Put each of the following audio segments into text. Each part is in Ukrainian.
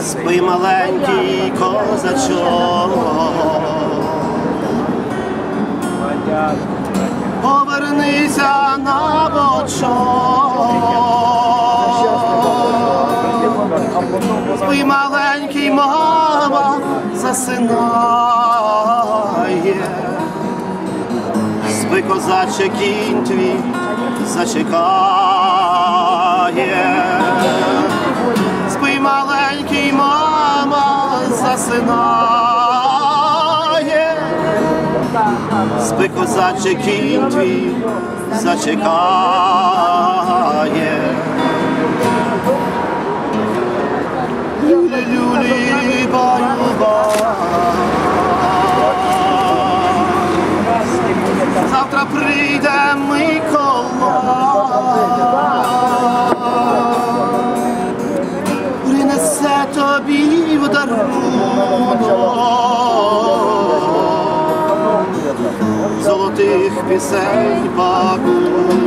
Спи маленький козачок, повернися на бочок. Спи маленький мама засинає. Спи козаче кінь твій зачекає. Засинає. Спи козаче твій зачекає. Люлі-люлі, баю-ба. Завтра прийде Микола, принесе тобі в дарунок золотих пісень пакунок.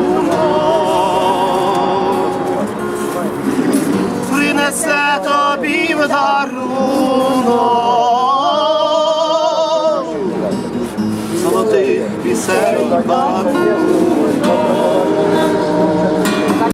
принесе тобі в дарунок золотих пісень пакунок.